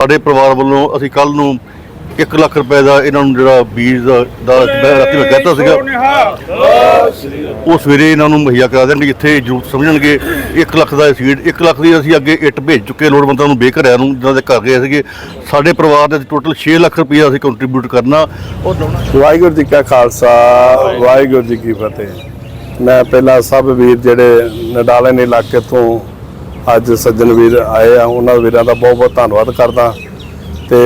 ਸਾਡੇ ਪਰਿਵਾਰ ਵੱਲੋਂ ਅਸੀਂ ਕੱਲ ਨੂੰ 1 ਲੱਖ ਰੁਪਏ ਦਾ ਇਹਨਾਂ ਨੂੰ ਜਿਹੜਾ ਬੀਜ ਦਾ ਦਾ ਮੈਂ ਰਾਤੀ ਮੈਂ ਕਹਿਤਾ ਸੀਗਾ। ਉਹ ਸਵੇਰੇ ਇਹਨਾਂ ਨੂੰ ਮੁਹੱਈਆ ਕਰਾ ਦੇਣਗੇ, ਜਿੱਥੇ ਜ਼ਰੂਰਤ ਸਮਝਣਗੇ। 1 ਲੱਖ ਦਾ ਸੀਡ 1 ਲੱਖ ਦੀ ਅਸੀਂ ਅੱਗੇ ਇੱਟ ਭੇਜ ਚੁੱਕੇ ਲੋੜਵੰਦਾਂ ਨੂੰ ਬੇਘਰਿਆਂ ਨੂੰ, ਜਿਨ੍ਹਾਂ ਦੇ ਘਰ ਗਏ ਸੀਗੇ। ਸਾਡੇ ਪਰਿਵਾਰ ਦੇ ਟੋਟਲ 6 ਲੱਖ ਰੁਪਏ ਅਸੀਂ ਕੰਟਰੀਬਿਊਟ ਕਰਨਾ। ਉਹ ਲਾਉਣਾ ਵਾਹਿਗੁਰੂ ਜੀ ਕਾ ਖਾਲਸਾ, ਵਾਹਿਗੁਰੂ ਜੀ ਕੀ ਫਤਿਹ। ਮੈਂ ਪਹਿਲਾਂ ਸਭ ਵੀਰ ਜਿਹੜੇ ਨਡਾਲੇ ਨੇ ਇਲਾਕੇ ਤੋਂ ਅੱਜ ਸੱਜਣ ਵੀਰ ਆਏ ਆ, ਉਹਨਾਂ ਵੀਰਾਂ ਦਾ ਬਹੁਤ ਬਹੁਤ ਧੰਨਵਾਦ ਕਰਦਾ। ਤੇ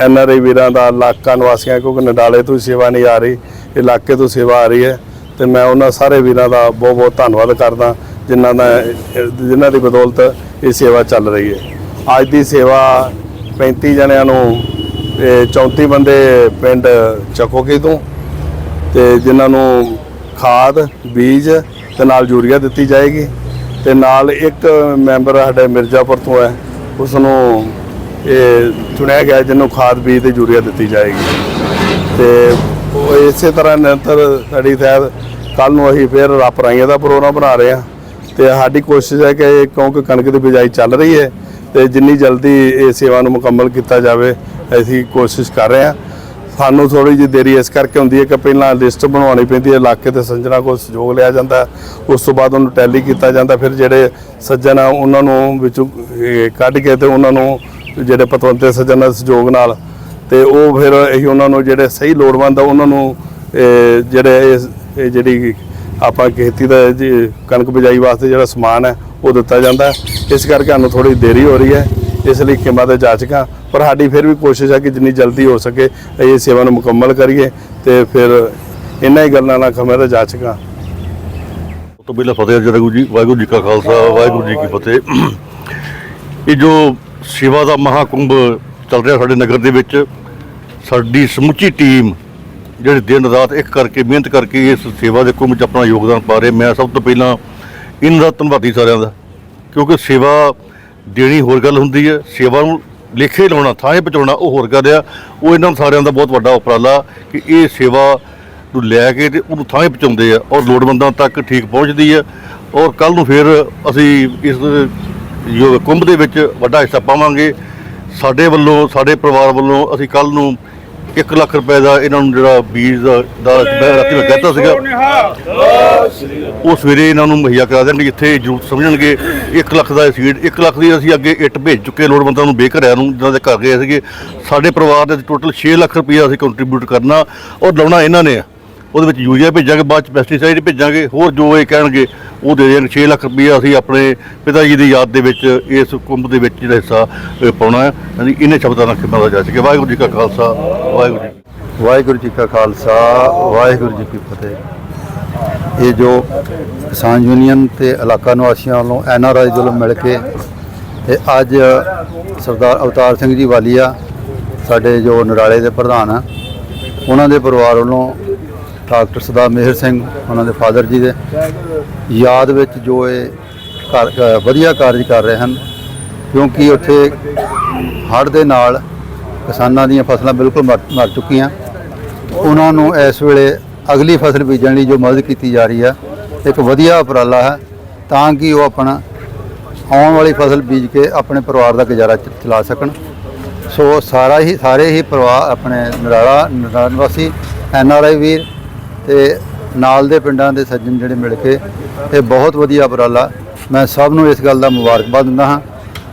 ਐਨ ਆਰ ਆਈ ਵੀਰਾਂ ਦਾ ਇਲਾਕਾ ਨਿਵਾਸੀਆਂ, ਕਿਉਂਕਿ ਨਡਾਲੇ ਤੋਂ ਹੀ ਸੇਵਾ ਨਹੀਂ ਆ ਰਹੀ, ਇਲਾਕੇ ਤੋਂ ਸੇਵਾ ਆ ਰਹੀ ਹੈ। ਤੇ ਮੈਂ ਉਹਨਾਂ ਸਾਰੇ ਵੀਰਾਂ ਦਾ ਬਹੁਤ ਬਹੁਤ ਧੰਨਵਾਦ ਕਰਦਾ, ਜਿਨ੍ਹਾਂ ਦਾ, ਜਿਨ੍ਹਾਂ ਦੀ ਬਦੌਲਤ ਇਹ ਸੇਵਾ ਚੱਲ ਰਹੀ ਹੈ। ਅੱਜ ਦੀ ਸੇਵਾ 35 ਜਣਿਆਂ ਨੂੰ ਇਹ 34 ਬੰਦੇ ਪਿੰਡ ਚੱਕੋਕੀ ਤੋਂ, ਤੇ ਜਿਨ੍ਹਾਂ ਨੂੰ ਖਾਦ, ਬੀਜ ਤੇ ਨਾਲ ਯੂਰੀਆ ਦਿੱਤੀ ਜਾਏਗੀ। ਤੇ ਨਾਲ ਇੱਕ ਮੈਂਬਰ ਸਾਡੇ ਮਿਰਜ਼ਾਪੁਰ ਤੋਂ ਹੈ ਉਸ ਨੂੰ ਇਹ ਚੁਣਿਆ ਗਿਆ ਜਿਹਨੂੰ ਖਾਦ ਬੀਜ ਤੇ ਯੂਰੀਆ ਦਿੱਤੀ ਜਾਏਗੀ। ਤੇ ਉਹ ਇਸੇ ਤਰ੍ਹਾਂ ਨਿਰੰਤਰ ਸਾਡੀ ਸ਼ਾਇਦ ਕੱਲ ਨੂੰ ਅਸੀਂ ਫਿਰ ਰੱਪਰਾਈਆਂ ਦਾ ਪ੍ਰੋਗਰਾਮ ਬਣਾ ਰਹੇ ਹਾਂ। ਤੇ ਸਾਡੀ ਕੋਸ਼ਿਸ਼ ਹੈ ਕਿ ਕਿਉਂਕਿ ਕਣਕ ਦੀ ਬਿਜਾਈ ਚੱਲ ਰਹੀ ਹੈ, ਤੇ ਜਿੰਨੀ ਜਲਦੀ ਇਹ ਸੇਵਾ ਨੂੰ ਮੁਕੰਮਲ ਕੀਤਾ ਜਾਵੇ, ਅਸੀਂ ਕੋਸ਼ਿਸ਼ ਕਰ ਰਹੇ ਹਾਂ। ਸਾਨੂੰ ਥੋੜੀ ਜਿਹੀ ਦੇਰੀ ਇਸ ਕਰਕੇ ਹੁੰਦੀ ਹੈ ਕਿ ਪਹਿਲਾਂ ਲਿਸਟ ਬਣਾਉਣੀ ਪੈਂਦੀ ਹੈ, ਇਲਾਕੇ ਤੇ ਸੱਜਣਾ ਕੋਲ ਸਹਿਯੋਗ ਲਿਆ ਜਾਂਦਾ ਉਸ ਤੋਂ ਬਾਅਦ ਉਹਨੂੰ ਟੈਲੀ ਕੀਤਾ ਜਾਂਦਾ, ਫਿਰ ਜਿਹੜੇ ਸੱਜਣ ਆ, ਉਹਨਾਂ ਨੂੰ ਵਿੱਚੋਂ ਕੱਢ ਕੇ ਤੇ ਉਹਨਾਂ ਨੂੰ ਜਿਹੜੇ ਪਤਵੰਤੇ ਸੱਜਣ ਦੇ ਸਹਿਯੋਗ ਨਾਲ ਤੇ ਉਹ ਫਿਰ ਅਸੀਂ ਉਹਨਾਂ ਨੂੰ ਜਿਹੜੇ ਸਹੀ ਲੋੜਵੰਦ ਆ, ਉਹਨਾਂ ਨੂੰ ਜਿਹੜੇ ਇਹ- ਇਹ ਜਿਹੜੀ ਆਪਾਂ ਖੇਤੀ ਦਾ ਜੀ, ਕਣਕ ਬਿਜਾਈ ਵਾਸਤੇ ਜਿਹੜਾ ਸਮਾਨ ਹੈ, ਉਹ ਦਿੱਤਾ ਜਾਂਦਾ ਇਸ ਕਰਕੇ ਸਾਨੂੰ ਥੋੜੀ ਦੇਰੀ ਹੋ ਰਹੀ ਹੈ। ਇਸ ਲਈ ਕੀਮਤ ਦੇ ਜਾਚਕਾਂ ਪਰ ਸਾਡੀ ਫਿਰ ਵੀ ਕੋਸ਼ਿਸ਼ ਹੈ ਕਿ ਜਿੰਨੀ ਜਲਦੀ ਹੋ ਸਕੇ ਇਹ ਸੇਵਾ ਨੂੰ ਮੁਕੰਮਲ ਕਰੀਏ ਤੇ ਫਿਰ ਇਹਨਾਂ ਹੀ ਗੱਲਾਂ ਨਾਲ ਖਮੇ ਦਾ ਜਾਚਕਾਂ ਉਸ ਤੋਂ ਪਹਿਲਾਂ ਫਤਿਹ ਜਰਗੂ ਜੀ ਵਾਹਿਗੁਰੂ ਜੀ ਕਾ ਖਾਲਸਾ ਵਾਹਿਗੁਰੂ ਜੀ ਕੀ ਫਤਿਹ। ਇਹ ਜੋ ਸੇਵਾ ਦਾ ਮਹਾਕੁੰਭ ਚੱਲ ਰਿਹਾ ਸਾਡੇ ਨਗਰ ਦੇ ਵਿੱਚ ਸਾਡੀ ਸਮੁੱਚੀ ਟੀਮ ਜਿਹੜੇ ਦਿਨ ਰਾਤ ਇੱਕ ਕਰਕੇ ਮਿਹਨਤ ਕਰਕੇ ਇਸ ਸੇਵਾ ਦੇ ਕੁੰਭ 'ਚ ਆਪਣਾ ਯੋਗਦਾਨ ਪਾ ਰਹੇ ਮੈਂ ਸਭ ਤੋਂ ਪਹਿਲਾਂ ਇਹਨਾਂ ਦਾ ਧੰਨਵਾਦੀ ਸਾਰਿਆਂ ਦਾ ਕਿਉਂਕਿ ਸੇਵਾ ਦੇਣੀ ਹੋਰ ਗੱਲ ਹੁੰਦੀ ਹੈ ਸੇਵਾ ਨੂੰ ਲੇਖੇ ਲਾਉਣਾ, ਥਾਂ ਪਹੁੰਚਾਉਣਾ, ਉਹ ਹੋਰ ਗੱਲ ਆ। ਉਹ ਇਹਨਾਂ ਸਾਰਿਆਂ ਦਾ ਬਹੁਤ ਵੱਡਾ ਉਪਰਾਲਾ ਕਿ ਇਹ ਸੇਵਾ ਨੂੰ ਲੈ ਕੇ ਤੇ ਉਹਨੂੰ ਥਾਂ ਪਹੁੰਚਾਉਂਦੇ ਆ ਔਰ ਲੋੜਵੰਦਾਂ ਤੱਕ ਠੀਕ ਪਹੁੰਚਦੀ ਹੈ ਔਰ ਕੱਲ ਨੂੰ ਫਿਰ ਅਸੀਂ ਇਸ ਯੋਗ ਕੁੰਭ ਦੇ ਵਿੱਚ ਵੱਡਾ ਹਿੱਸਾ ਪਾਵਾਂਗੇ। ਸਾਡੇ ਵੱਲੋਂ, ਸਾਡੇ ਪਰਿਵਾਰ ਵੱਲੋਂ ਅਸੀਂ ਕੱਲ ਨੂੰ 1 ਲੱਖ ਰੁਪਏ ਦਾ ਇਹਨਾਂ ਨੂੰ ਜਿਹੜਾ ਬੀਜ ਦਾ ਦਾ ਮੈਂ ਰਾਤੀ ਮੈਂ ਕਹਿਤਾ ਸੀਗਾ। ਉਹ ਸਵੇਰੇ ਇਹਨਾਂ ਨੂੰ ਮੁਹੱਈਆ ਕਰਾ ਦੇਣਗੇ ਜਿੱਥੇ ਜ਼ਰੂਰਤ ਸਮਝਣਗੇ 1 ਲੱਖ ਦਾ ਸੀਡ 1 ਲੱਖ ਦੀ ਅਸੀਂ ਅੱਗੇ ਇੱਟ ਭੇਜ ਚੁੱਕੇ ਲੋੜਵੰਦਾਂ ਨੂੰ ਬੇਘਰਿਆਂ ਨੂੰ ਜਿਨ੍ਹਾਂ ਦੇ ਘਰ ਗਏ ਸੀਗੇ। ਸਾਡੇ ਪਰਿਵਾਰ ਦੇ ਟੋਟਲ 6 ਲੱਖ ਰੁਪਏ ਅਸੀਂ ਕੰਟਰੀਬਿਊਟ ਕਰਨਾ ਔਰ ਲਾਉਣਾ ਇਹਨਾਂ ਨੇ। ਉਹਦੇ ਵਿੱਚ ਯੂਰੀਆ ਭੇਜਾਂਗੇ ਬਾਅਦ ਚ ਪੈਸਟੀਸਾਈਡ ਭੇਜਾਂਗੇ ਹੋਰ ਜੋ ਇਹ ਕਹਿਣਗੇ ਉਹ ਦੇ ਦੇਣਗੇ 6 ਲੱਖ ਰੁਪਏ ਅਸੀਂ ਆਪਣੇ ਪਿਤਾ ਜੀ ਦੀ ਯਾਦ ਦੇ ਵਿੱਚ ਇਸ ਕੁੰਭ ਦੇ ਵਿੱਚ ਜਿਹੜਾ ਹਿੱਸਾ ਅ, ਪਾਉਣਾ ਹੈ। ਹਾਂਜੀ ਇਹਨੇ ਸ਼ਬਦਾਂ ਨਾਲ ਖਿਮਾ ਦਾ ਜਾ ਸਕੇ। ਵਾਹਿਗੁਰੂ ਜੀ ਕਾ ਖਾਲਸਾ ਵਾਹਿਗੁਰੂ ਜੀ ਵਾਹਿਗੁਰੂ ਜੀ ਕਾ ਖਾਲਸਾ ਵਾਹਿਗੁਰੂ ਜੀ ਕੀ ਫਤਿਹ। ਇਹ ਜੋ ਕਿਸਾਨ ਯੂਨੀਅਨ ਤੇ ਇਲਾਕਾ ਨਿਵਾਸੀਆਂ ਵੱਲੋਂ ਐਨ ਆਰ ਆਈ ਵੱਲੋਂ ਮਿਲ ਕੇ ਤੇ ਅੱਜ ਸਰਦਾਰ ਅਵਤਾਰ ਸਿੰਘ ਜੀ ਵਾਲੀਆ ਸਾਡੇ ਜੋ ਨਰਾਲੇ ਦੇ ਪ੍ਰਧਾਨ ਆ ਉਹਨਾਂ ਦੇ ਪਰਿਵਾਰ ਵੱਲੋਂ ਡਾਕਟਰ ਸਰਦਾਰ ਮਿਹਰ ਸਿੰਘ, ਉਹਨਾਂ ਦੇ ਫਾਦਰ ਜੀ ਦੇ। ਯਾਦ ਵਿੱਚ ਜੋ ਇਹ ਵਧੀਆ ਕਾਰਜ ਕਰ ਰਹੇ ਹਨ, ਕਿਉਂਕਿ ਉੱਥੇ ਹੜ੍ਹ ਦੇ ਨਾਲ ਕਿਸਾਨਾਂ ਦੀਆਂ ਫਸਲਾਂ ਬਿਲਕੁਲ ਮਰ ਮਰ ਚੁੱਕੀਆਂ। ਉਹਨਾਂ ਨੂੰ ਇਸ ਵੇਲੇ ਅਗਲੀ ਫਸਲ ਬੀਜਣ ਲਈ ਜੋ ਮਦਦ ਕੀਤੀ ਜਾ ਰਹੀ ਹੈ ਇੱਕ ਵਧੀਆ ਉਪਰਾਲਾ ਹੈ, ਤਾਂ ਕਿ ਉਹ ਆਪਣਾ ਆਉਣ ਵਾਲੀ ਫਸਲ ਬੀਜ ਕੇ ਆਪਣੇ ਪਰਿਵਾਰ ਦਾ ਗੁਜ਼ਾਰਾ ਚਲਾ ਸਕਣ। ਸੋ ਸਾਰਾ ਹੀ, ਸਾਰੇ ਹੀ ਪਰਿਵਾਰ, ਆਪਣੇ ਨਰਾਲਾ ਨਰਾਲਾ ਨਿਵਾਸੀ, ਐਨ ਆਰ ਆਈ ਵੀਰ ਤੇ ਨਾਲ ਦੇ ਪਿੰਡਾਂ ਦੇ ਸੱਜਣ ਜਿਹੜੇ ਮਿਲ ਕੇ ਇਹ ਬਹੁਤ ਵਧੀਆ ਉਪਰਾਲਾ। ਮੈਂ ਸਭ ਨੂੰ ਇਸ ਗੱਲ ਦਾ ਮੁਬਾਰਕਬਾਦ ਦਿੰਦਾ ਹਾਂ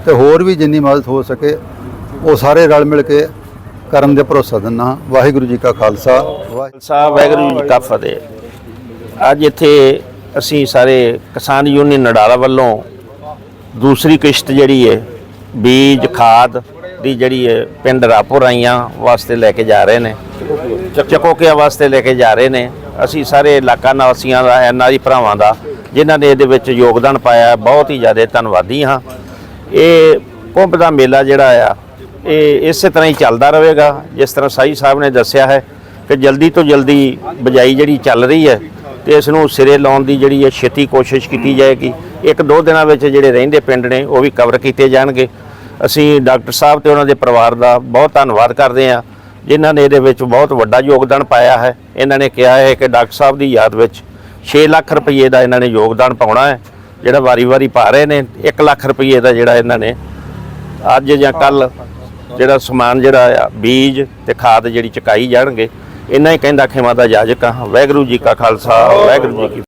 ਤੇ ਹੋਰ ਵੀ ਜਿੰਨੀ ਮਦਦ ਹੋ ਸਕੇ, ਉਹ ਸਾਰੇ ਰਲ ਮਿਲ ਕੇ ਕਰਨ ਦੇ ਭਰੋਸਾ ਦਿੰਦਾ ਹਾਂ। ਵਾਹਿਗੁਰੂ ਜੀ ਕਾ ਖਾਲਸਾ। ਵਾਹਿਗੁਰੂ ਖਾਲਸਾ, ਵਾਹਿਗੁਰੂ ਜੀ ਕਾ ਫਤਿਹ। ਅੱਜ ਇੱਥੇ ਅਸੀਂ ਸਾਰੇ ਕਿਸਾਨ ਯੂਨੀਅਨ ਨਡਾਲਾ ਵੱਲੋਂ ਦੂਸਰੀ ਕਿਸ਼ਤ ਜਿਹੜੀ ਹੈ ਬੀਜ, ਖਾਦ ਦੀ ਜਿਹੜੀ ਹੈ ਪਿੰਡ ਰਾਪੁਰ ਆਈਆਂ ਵਾਸਤੇ ਲੈ ਕੇ ਜਾ ਰਹੇ ਨੇ। ਚਕੋਕਿਆ ਵਾਸਤੇ ਲੈ ਕੇ ਜਾ ਰਹੇ ਨੇ। ਅਸੀਂ ਸਾਰੇ ਇਲਾਕਾ ਨਿਵਾਸੀਆਂ ਦਾ ਐਨਆਰਈ ਭਰਾਵਾਂ ਦਾ, ਜਿਨ੍ਹਾਂ ਨੇ ਇਹਦੇ ਵਿੱਚ ਯੋਗਦਾਨ ਪਾਇਆ, ਬਹੁਤ ਹੀ ਜ਼ਿਆਦਾ ਧੰਨਵਾਦੀ ਹਾਂ। ਇਹ ਕੁੰਭ ਦਾ ਮੇਲਾ ਜਿਹੜਾ ਆ, ਇਹ ਇਸੇ ਤਰ੍ਹਾਂ ਹੀ ਚੱਲਦਾ ਰਹੇਗਾ। ਜਿਸ ਤਰ੍ਹਾਂ ਸਾਈ ਸਾਹਿਬ ਨੇ ਦੱਸਿਆ ਹੈ ਕਿ ਜਲਦੀ ਤੋਂ ਜਲਦੀ ਬਜਾਈ ਜਿਹੜੀ ਚੱਲ ਰਹੀ ਹੈ ਤੇ ਇਸ ਨੂੰ ਸਿਰੇ ਲਾਉਣ ਦੀ ਜਿਹੜੀ ਹੈ ਛੇਤੀ ਕੋਸ਼ਿਸ਼ ਕੀਤੀ ਜਾਏਗੀ। ਇੱਕ ਦੋ ਦਿਨਾਂ ਵਿੱਚ ਜਿਹੜੇ ਰਹਿੰਦੇ ਪਿੰਡ ਨੇ, ਉਹ ਵੀ ਕਵਰ ਕੀਤੇ ਜਾਣਗੇ। ਅਸੀਂ ਡਾਕਟਰ ਸਾਹਿਬ ਤੇ ਉਹਨਾਂ ਦੇ ਪਰਿਵਾਰ ਦਾ ਬਹੁਤ ਧੰਨਵਾਦ ਕਰਦੇ ਹਾਂ। ਜਿਨ੍ਹਾਂ ਨੇ ਇਹਦੇ ਵਿੱਚ ਬਹੁਤ ਵੱਡਾ ਯੋਗਦਾਨ ਪਾਇਆ ਹੈ। ਇਹਨਾਂ ਨੇ ਕਿਹਾ ਹੈ ਕਿ ਡਾਕਟਰ ਸਾਹਿਬ ਦੀ ਯਾਦ ਵਿੱਚ 6 ਲੱਖ ਰੁਪਏ ਦਾ ਇਹਨਾਂ ਨੇ ਯੋਗਦਾਨ ਪਾਉਣਾ ਹੈ, ਜਿਹੜਾ ਵਾਰੀ-ਵਾਰੀ ਪਾ ਰਹੇ ਨੇ। 1 ਲੱਖ ਰੁਪਏ ਦਾ ਜਿਹੜਾ ਇਹਨਾਂ ਨੇ ਅੱਜ ਜਾਂ ਕੱਲ ਜਿਹੜਾ ਸਮਾਨ ਜਿਹੜਾ ਆ, ਬੀਜ ਤੇ ਖਾਦ ਜਿਹੜੀ ਚੁਕਾਈ ਜਾਣਗੇ। ਇਹਨਾਂ ਹੀ ਕਹਿੰਦਾ ਖਿਮਾ ਦਾ ਜਾਜਕ ਹਾਂ। ਵਾਹਿਗੁਰੂ ਜੀ ਕਾ ਖਾਲਸਾ, ਵਾਹਿਗੁਰੂ ਜੀ ਕੀ